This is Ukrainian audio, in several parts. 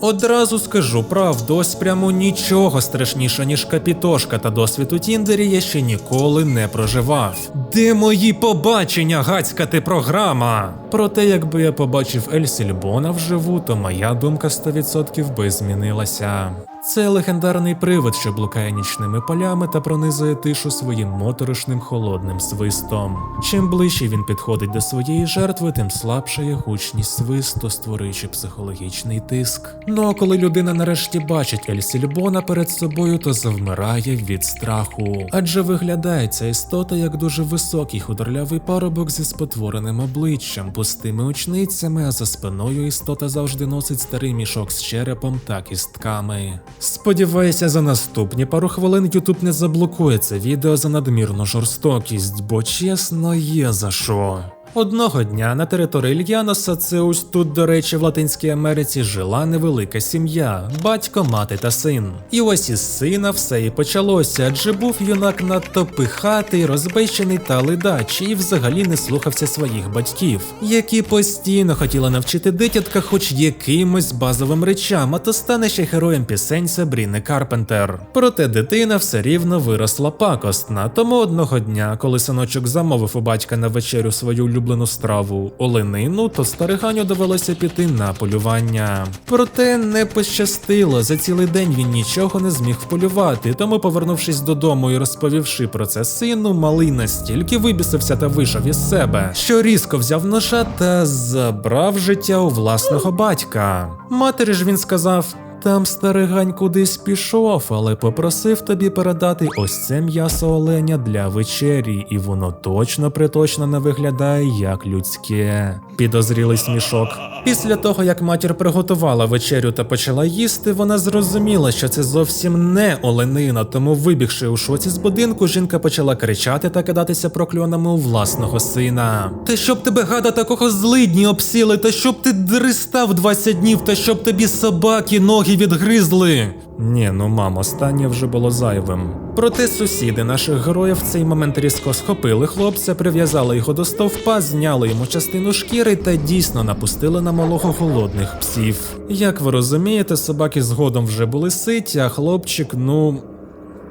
Одразу скажу правду, ось прямо нічого страшніше, ніж капітошка та досвід у Тіндері я ще ніколи не проживав. Де мої побачення, гацька ти програма? Проте, якби я побачив Ельсільбона вживу, то моя думка 100% би змінилася. Це легендарний привид, що блукає нічними полями та пронизує тишу своїм моторошним холодним свистом. Чим ближче він підходить до своєї жертви, тим слабша є гучність свисту, створюючи психологічний тиск. Ну а коли людина нарешті бачить Ельсільбона перед собою, то завмирає від страху. Адже виглядає ця істота як дуже високий худорлявий парубок зі спотвореним обличчям, пустими очницями, а за спиною істота завжди носить старий мішок з черепом та кістками. Сподіваюся, за наступні пару хвилин Ютуб не заблокує це відео за надмірну жорстокість, бо чесно є за що. Одного дня на території Ільяноса, це ось тут, до речі, в Латинській Америці жила невелика сім'я, батько, мати та син. І ось із сина все і почалося, адже був юнак надто пихатий, розбещений та ледачий і взагалі не слухався своїх батьків, які постійно хотіли навчити дитятка хоч якимось базовим речам, а то стане ще героєм пісень Сабріни Карпентер. Проте дитина все рівно виросла пакостна, тому одного дня, коли синочок замовив у батька на вечерю свою улюблену страву оленину, то стариганю довелося піти на полювання. Проте не пощастило. За цілий день він нічого не зміг вполювати. Тому, повернувшись додому і розповівши про це сину, малий настільки вибісився та вийшов із себе, що різко взяв ножа та забрав життя у власного батька. Матері ж він сказав. Там старигань кудись пішов, але попросив тобі передати ось це м'ясо оленя для вечері, і воно точно приточно не виглядає як людське. Підозрілий смішок. Після того, як матір приготувала вечерю та почала їсти, вона зрозуміла, що це зовсім не оленина, тому, вибігши у шоці з будинку, жінка почала кричати та кидатися прокльонами у власного сина. Та щоб тебе гада такого злидні обсіли, та щоб ти дристав 20 днів, та щоб тобі собаки ноги відгризли. Ні, ну мам, останнє вже було зайвим. Проте сусіди наших героїв в цей момент різко схопили хлопця, прив'язали його до стовпа, зняли йому частину шкіри та дійсно напустили на малого голодних псів. Як ви розумієте, собаки згодом вже були ситі, а хлопчик, ну.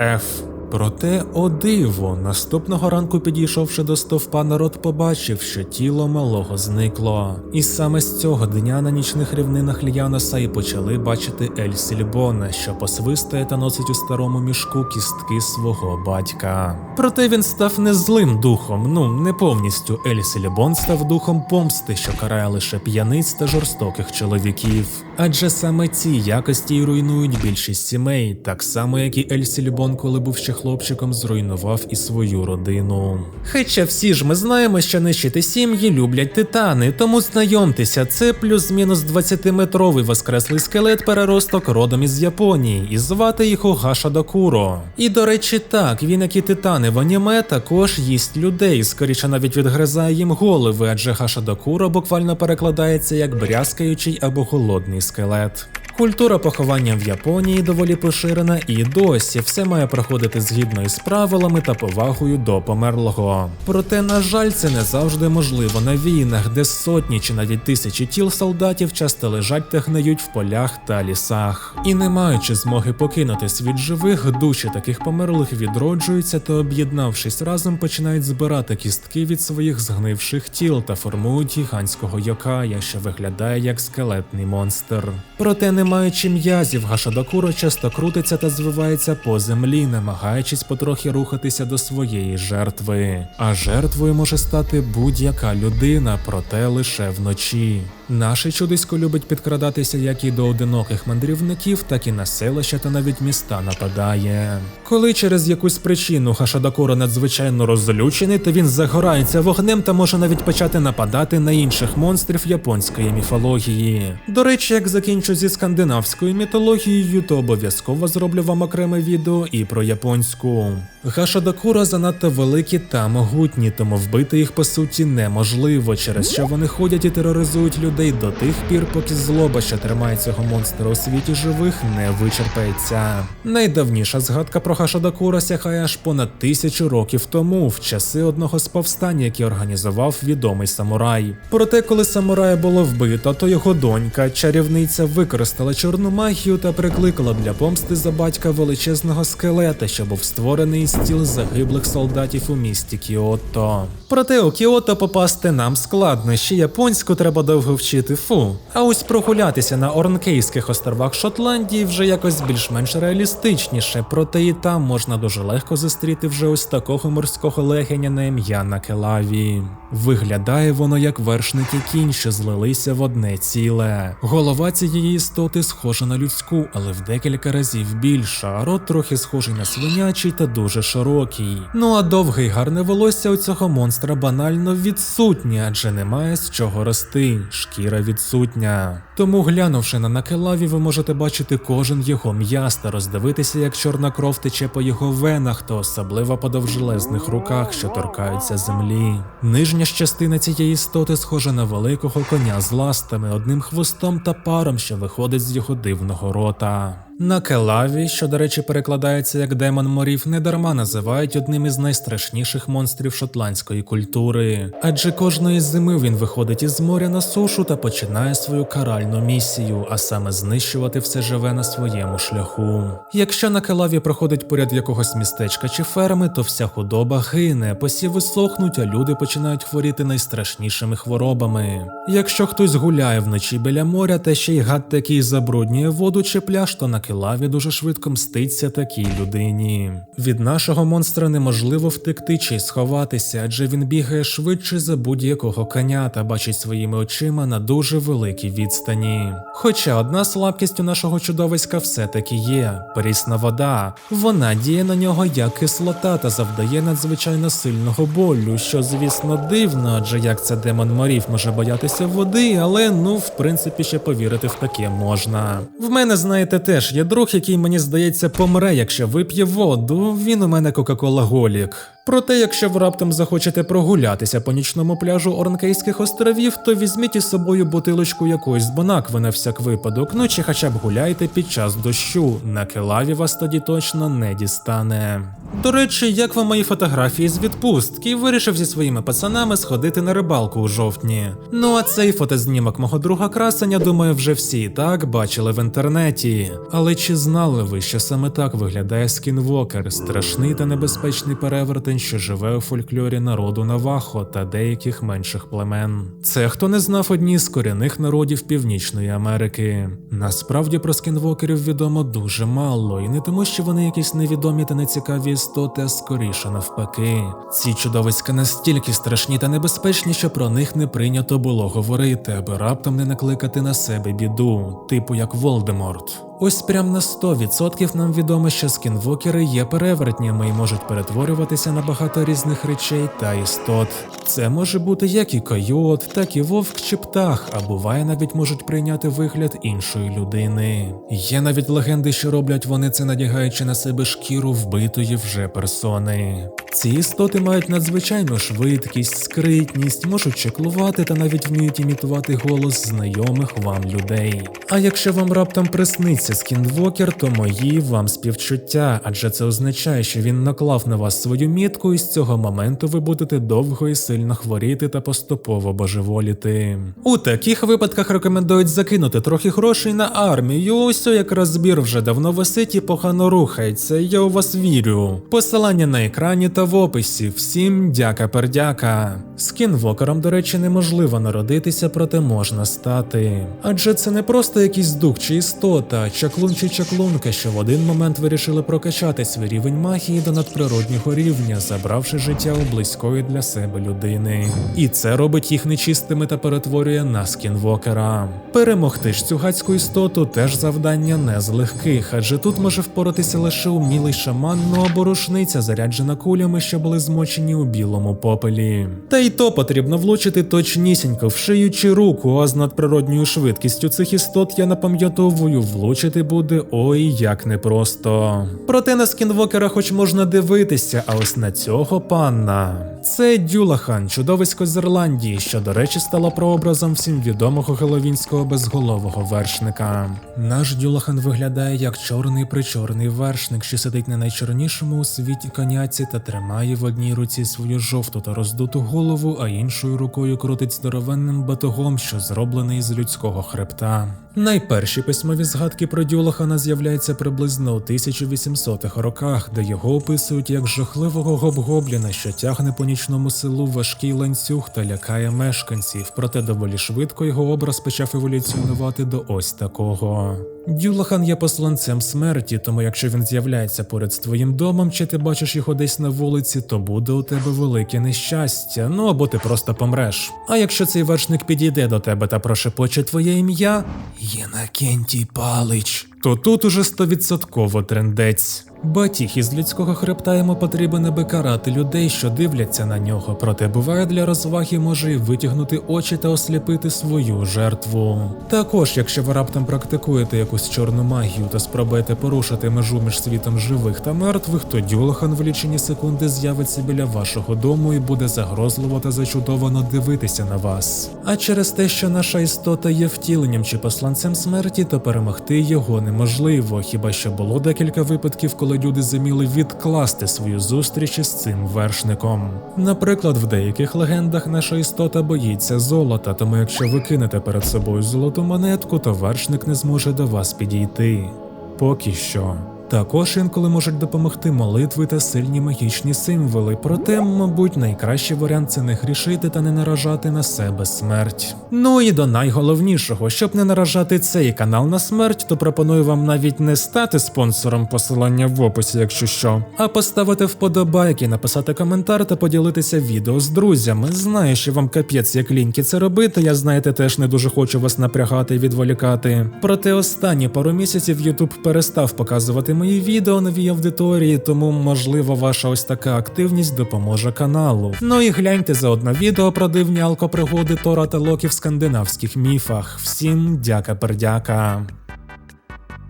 Еф. Проте, о диво, наступного ранку, підійшовши до стовпа, народ побачив, що тіло малого зникло. І саме з цього дня на нічних рівнинах Ліяноса і почали бачити Ель Сільбона, що посвистує та носить у старому мішку кістки свого батька. Проте він став не злим духом, ну не повністю. Ель Сільбон став духом помсти, що карає лише п'яниць та жорстоких чоловіків. Адже саме ці якості й руйнують більшість сімей, так само як і Ель Сільбон, коли був ще хлопчиком, зруйнував і свою родину. Хоча всі ж ми знаємо, що нищити сім'ї люблять титани, тому знайомтеся, це плюс-мінус 20-метровий воскреслий скелет переросток родом із Японії, і звати його Гаша Докуро. І до речі, так, він, як і титани в аніме, також їсть людей, скоріше навіть відгризає їм голови, адже Гаша Докуро буквально перекладається як брязкаючий або голодний скелет. Культура поховання в Японії доволі поширена і досі все має проходити згідно із правилами та повагою до померлого. Проте, на жаль, це не завжди можливо на війнах, де сотні чи навіть тисячі тіл солдатів часто лежать та гниють в полях та лісах. І не маючи змоги покинути світ живих, душі таких померлих відроджуються та, об'єднавшись разом, починають збирати кістки від своїх згнивших тіл та формують гігантського йокая, що виглядає як скелетний монстр. Проте, не маючи м'язів, Гашадакуро часто крутиться та звивається по землі, намагаючись потрохи рухатися до своєї жертви. А жертвою може стати будь-яка людина, проте лише вночі. Наше чудисько любить підкрадатися як і до одиноких мандрівників, так і на селища та навіть міста нападає. Коли через якусь причину Хашадакуро надзвичайно розлючений, то він загорається вогнем та може навіть почати нападати на інших монстрів японської міфології. До речі, як закінчу зі скандинавською мітологією, то обов'язково зроблю вам окреме відео і про японську. Гашадакура занадто великі та могутні, тому вбити їх по суті неможливо, через що вони ходять і тероризують людей людей до тих пір, поки злоба, що тримає цього монстра у світі живих, не вичерпається. Найдавніша згадка про Хашадакура сягає аж понад тисячу років тому, в часи одного з повстань, які організував відомий самурай. Проте, коли самурая було вбито, то його донька, чарівниця, використала чорну магію та прикликала для помсти за батька величезного скелета, що був створений із тіл загиблих солдатів у місті Кіото. Проте у Кіото попасти нам складно, ще японську треба довго вчити фу. А ось прогулятися на Орнкейських островах Шотландії вже якось більш-менш реалістичніше, проте і там можна дуже легко зустріти вже ось такого морського легеня на ім'я Накелаві. Виглядає воно як вершники кінь, що злилися в одне ціле. Голова цієї істоти схожа на людську, але в декілька разів більша, рот трохи схожий на свинячий та дуже широкий. Ну а довге й гарне волосся у цього монстра банально відсутнє, адже немає з чого рости, шкіра відсутня. Тому, глянувши на Накелаві, ви можете бачити кожен його м'яз та роздивитися, як чорна кров тече по його венах, та особливо по довжелезних руках, що торкаються землі. Нижня частина цієї істоти схожа на великого коня з ластами, одним хвостом та паром, що виходить з його дивного рота. Накелаві, що, до речі, перекладається як демон морів, недарма називають одним із найстрашніших монстрів шотландської культури. Адже кожної зими він виходить із моря на сушу та починає свою каральну місію, а саме знищувати все живе на своєму шляху. Якщо Накелаві проходить поряд якогось містечка чи ферми, то вся худоба гине, посіви сохнуть, а люди починають хворіти найстрашнішими хворобами. Якщо хтось гуляє вночі біля моря, та ще й гад такий забруднює воду чи пляж, то Накелаві дуже швидко мститься такій людині. Від нашого монстра неможливо втекти чи сховатися, адже він бігає швидше за будь-якого коня та бачить своїми очима на дуже великій відстані. Хоча одна слабкість у нашого чудовиська все-таки є прісна вода. Вона діє на нього як кислота та завдає надзвичайно сильного болю, що, звісно, дивно, адже як це демон морів може боятися води, але ну, в принципі, ще повірити в таке можна. В мене, знаєте, теж є друг, який мені здається помре, якщо вип'є воду. Він у мене Кока-Кола-голік. Проте, якщо ви раптом захочете прогулятися по нічному пляжу Орнкейських островів, то візьміть із собою бутилочку якоїсь бонакви на всяк випадок, ну чи хоча б гуляйте під час дощу. На келаві вас тоді точно не дістане. До речі, як вам мої фотографії з відпустки, вирішив зі своїми пацанами сходити на рибалку у жовтні. Ну а цей фотознімок мого друга красення, думаю, вже всі так бачили в інтернеті. Але чи знали ви, що саме так виглядає скінвокер, страшний та небезпечний перевертень, що живе у фольклорі народу Навахо та деяких менших племен? Це хто не знав одні з корінних народів Північної Америки. Насправді про скінвокерів відомо дуже мало, і не тому, що вони якісь невідомі та нецікаві істоти, а скоріше навпаки. Ці чудовиська настільки страшні та небезпечні, що про них не прийнято було говорити, аби раптом не накликати на себе біду, типу як Волдеморт. Ось прям на 100% нам відомо, що скінвокери є перевертнями і можуть перетворюватися на багато різних речей та істот. Це може бути як і койот, так і вовк чи птах, а буває навіть можуть прийняти вигляд іншої людини. Є навіть легенди, що роблять вони це надягаючи на себе шкіру вбитої вже персони. Ці істоти мають надзвичайну швидкість, скритність, можуть чеклувати та навіть вміють імітувати голос знайомих вам людей. А якщо вам раптом присниться скінвокер, то мої вам співчуття, адже це означає, що він наклав на вас свою мітку, і з цього моменту ви будете довго і сильно хворіти та поступово божеволіти. У таких випадках рекомендують закинути трохи грошей на армію. Ось якраз збір вже давно висить і погано рухається. Я у вас вірю. Посилання на екрані та в описі. Всім дяка-пердяка. Скінвокером, до речі, неможливо народитися, проте можна стати. Адже це не просто якийсь дух чи істота, чаклун чи чаклунка, що в один момент вирішили прокачати свій рівень магії до надприроднього рівня, забравши життя у близької для себе людини. І це робить їх нечистими та перетворює на скінвокера. Перемогти ж цю гадську істоту теж завдання не з легких, адже тут може впоратися лише умілий шаман, ну або рушниця, заряджена кулями, що були змочені у білому попелі. Та й то потрібно влучити точнісінько в шию чи руку, а з надприродньою швидкістю цих істот я напам'ятовую влучити побачити буде ой як непросто. Проте на скінвокера хоч можна дивитися, а ось на цього панна. Це Дюлахан, чудовисько з Ірландії, що, до речі, стало прообразом всім відомого геловінського безголового вершника. Наш Дюлахан виглядає як чорний причорний вершник, що сидить на найчорнішому у світі коняці та тримає в одній руці свою жовту та роздуту голову, а іншою рукою крутить здоровенним батогом, що зроблений з людського хребта. Найперші письмові згадки про Дюлахана з'являються приблизно у 1800-х роках, де його описують як жахливого гобгобліна, що тягне по нічному селу важкий ланцюг та лякає мешканців. Проте доволі швидко його образ почав еволюціонувати до ось такого. Дюлахан є посланцем смерті, тому якщо він з'являється поряд з твоїм домом, чи ти бачиш його десь на вулиці, то буде у тебе велике нещастя, ну або ти просто помреш. А якщо цей вершник підійде до тебе та прошепоче твоє ім'я Єнакентій Палич, то тут уже стовідсотково трендець. Батіг із людського хребта йому потрібен, аби карати людей, що дивляться на нього. Проте буває для розваги може й витягнути очі та осліпити свою жертву. Також, якщо ви раптом практикуєте якусь чорну магію та спробуєте порушити межу між світом живих та мертвих, то Дюлахан в лічені секунди з'явиться біля вашого дому і буде загрозливо та зачудовано дивитися на вас. А через те, що наша істота є втіленням чи посланцем смерті, то перемогти його неможливо, хіба що було декілька випадків, коли люди зуміли відкласти свою зустріч із цим вершником. Наприклад, в деяких легендах наша істота боїться золота, тому якщо ви кинете перед собою золоту монетку, то вершник не зможе до вас підійти. Поки що. Також інколи можуть допомогти молитви та сильні магічні символи, проте, мабуть, найкращий варіант це не грішити та не наражати на себе смерть. Ну і до найголовнішого, щоб не наражати цей канал на смерть, то пропоную вам навіть не стати спонсором посилання в описі, якщо що, а поставити вподобайки, написати коментар та поділитися відео з друзями. Знаю, що вам капець як ліньки це робити. Я знаєте, теж не дуже хочу вас напрягати і відволікати. Проте останні пару місяців YouTube перестав показувати мої відео новій аудиторії, тому можливо ваша ось така активність допоможе каналу. Ну і гляньте заодно відео про дивні алкопригоди Тора та Локі в скандинавських міфах. Всім дяка пердяка.